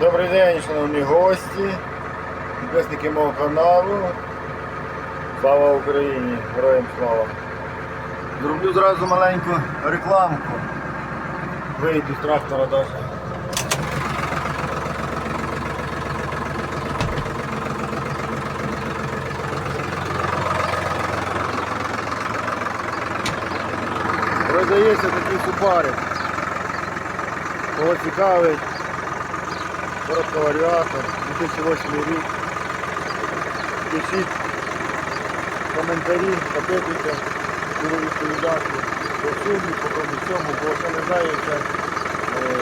Добрий день, шановні гості, підписники мого каналу. Слава Україні! Героям слава! Зроблю зразу маленьку рекламку. Вийду з трактора далі. Продається такий супарик. Кого цікавить, Коробка варіатор, 2008 рік. Пишіть коментарі, запитуйте, буду відповідати по сумі, по тому цьому, бо ще не це е.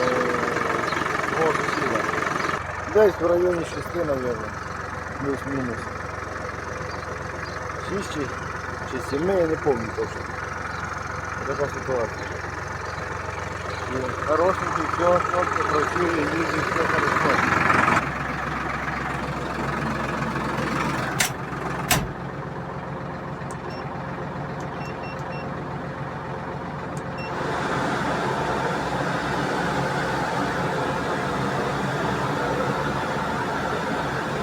Десь в районі 6, мабуть, плюс-мінус. 6 чи, чи 7, я не пам'ятаю точно. Така ситуація. І Хорошенький, все, хлопці працює, їздить, все хорошо.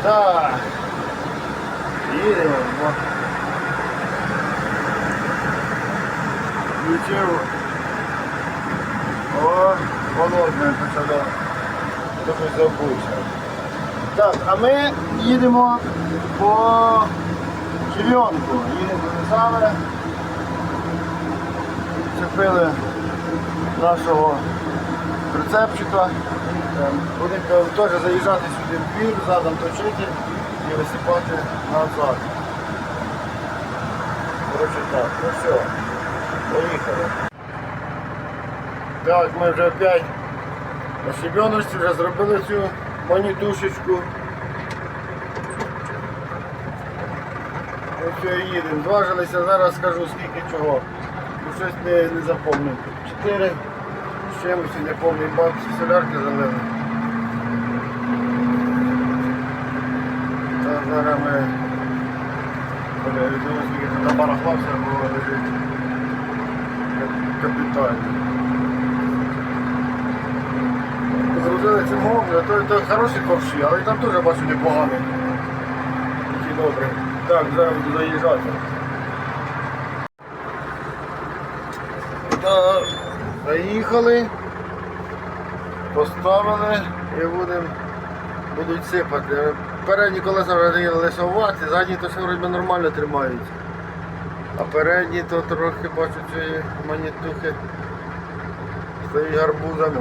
Так. Їдемо. бо Холодне почало. Трохи забувся. Так, а ми їдемо по Червонку. Їдемо до Лисаве. Чепили нашого прицепчика. Ем, Будемо теж заїжджати сюди в двір, задом точити і висипати назад. Коротше так, ну все, поїхали. Так, ми вже опять на щебеночці вже зробили цю манітушечку. Ну все, їдемо. Зважилися, зараз скажу скільки чого. Ну щось не, не запомнив. Чотири з чимось не пам'ятаю, бабці солярки залили. Та зараз ми Бля, я думаю, скільки тут барахла все було лежить. Кап- Капітально. Грузили цим говно, то, то хороші ковші, але там теж бачу непогані. Такі добрі. Так, зараз буду заїжджати. Заїхали, поставили і будемо будуть сипати. Передні колеса вже лисоваті, задні то все вроді нормально тримаються. А передні то трохи бачу цієї манітухи стоїть гарбузами.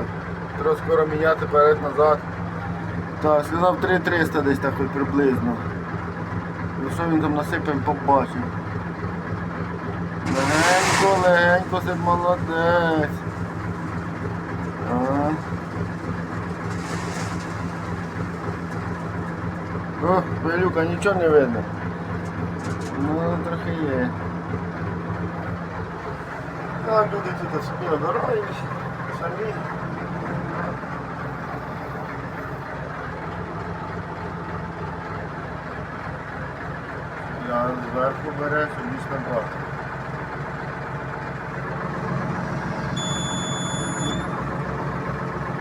Треба скоро міняти перед-назад. Так, сказав 3300 десь так от приблизно. Ну що він там насипаємо, побачимо. Легенько, легенько, ти молодець. Ага. О, пилюка, нічого не видно. Ну, трохи є. Так, люди тут собі набирають, самі. Зверху береш, і ніж набрати.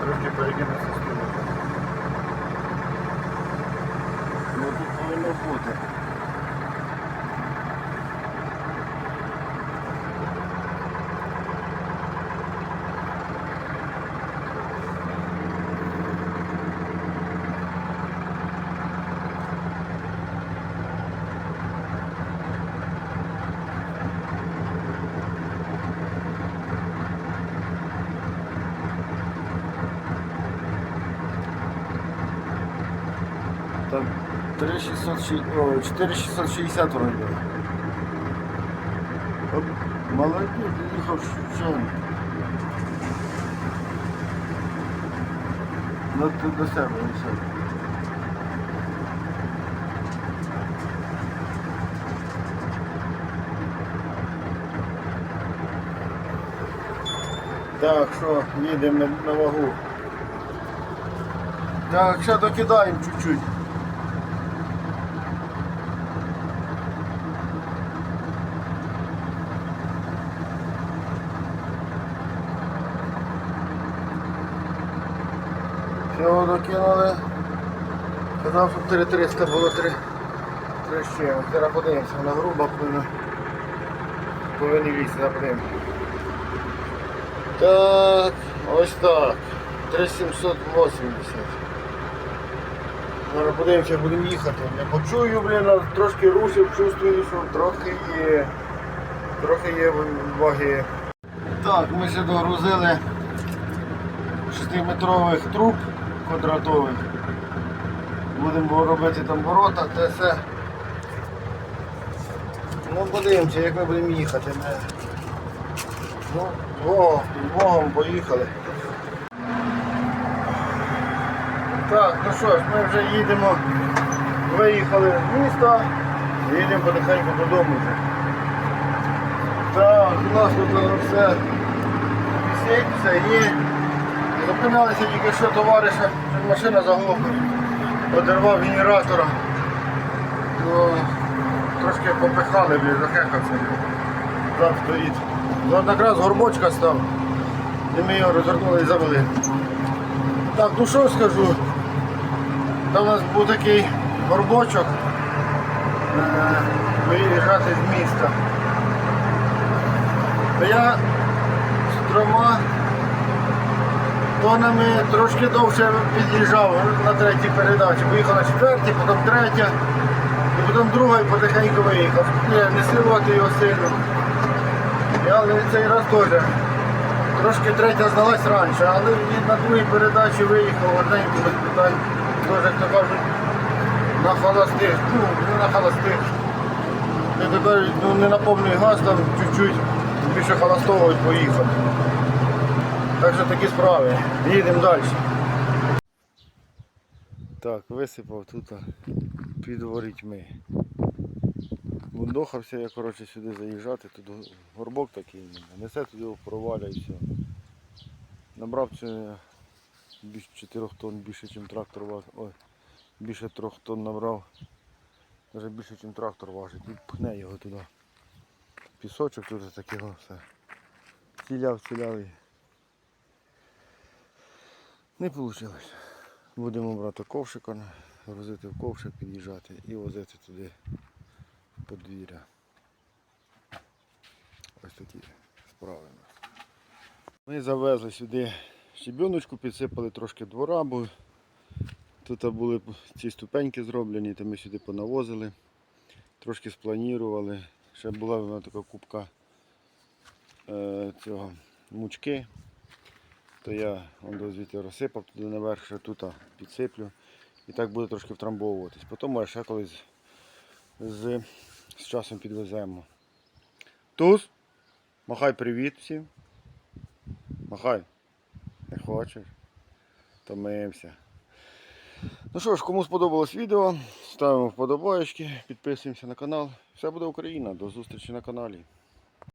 Трошки перекинувся стіну. Ну тут повинно бути. Так, 3660, о, 4660 вроде. Молодец, їхав Шевченко. Ну ти до себе, до себе. Так, що, їдемо на вагу. Так, ще докидаємо чуть-чуть. Цього докинули. Казав, що 3300 було 3. 3 з чим. Зараз подивимося, вона груба повинна. Повинні вісти, зараз подивимося. Так, ось так. 3780. Зараз подивимося, будемо їхати. Я почую, блін, трошки рушив, чувствую, що трохи є. Трохи є ваги. Так, ми ще догрузили 6-метрових труб квадратових. Будемо робити там ворота, те все. Ну подивимося, як ми будемо їхати. Ну, Богом, Богом поїхали. Так, ну що ж, ми вже їдемо, виїхали з міста, їдемо потихеньку додому вже. Так, у нас тут все все є. Зупинялися тільки що товариша, машина заглохла, одервав генератора. Ну, трошки попихали, блін, захекався. Зад стоїть. Ну, от якраз горбочка став. І ми його розвернули і завели. Так, ну що скажу. Там у нас був такий горбочок е, виїжджати з міста. Я з трьома тонами трошки довше під'їжджав на третій передачі. Поїхав на четвертій, потім третя, і потім друга і потихеньку виїхав. Ні, не силувати його сильно. Я але цей раз теж. Трошки третя здалась раніше, але і на другій передачі виїхав одненько без питань. Теж, як то кажуть, на холостих. Ну, не на холостих. То кажуть, ну не на газ, там чуть-чуть більше холостого і поїхав. Так такі справи. Їдемо далі. Так, висипав тут під ворітьми. Бундохався я коротше, сюди заїжджати, тут горбок такий, несе туди проваля і все. Набрав це більше 4 тонн, більше, ніж трактор важить. Ой, більше 3 тонн набрав. Навіть більше, ніж трактор важить. І пхне його туди. Пісочок тут такого все. Ціляв, ціляв не вийшло. Будемо брати ковшика, грузити в ковшик, під'їжджати і возити туди подвір'я. Ось такі справи. Ми завезли сюди щебіночку, підсипали трошки двора, бо тут були ці ступеньки зроблені, то ми сюди понавозили, трошки спланірували. Ще була в мене така кубка е, цього мучки, то я он звідти розсипав туди наверх, ще тут підсиплю. І так буде трошки втрамбовуватись. Потім може ще колись з, з часом підвеземо. Туз, махай привіт всім. Махай. Не хочеш? Томився. Ну що ж, кому сподобалось відео, ставимо вподобаєчки, підписуємося на канал. Все буде Україна. До зустрічі на каналі.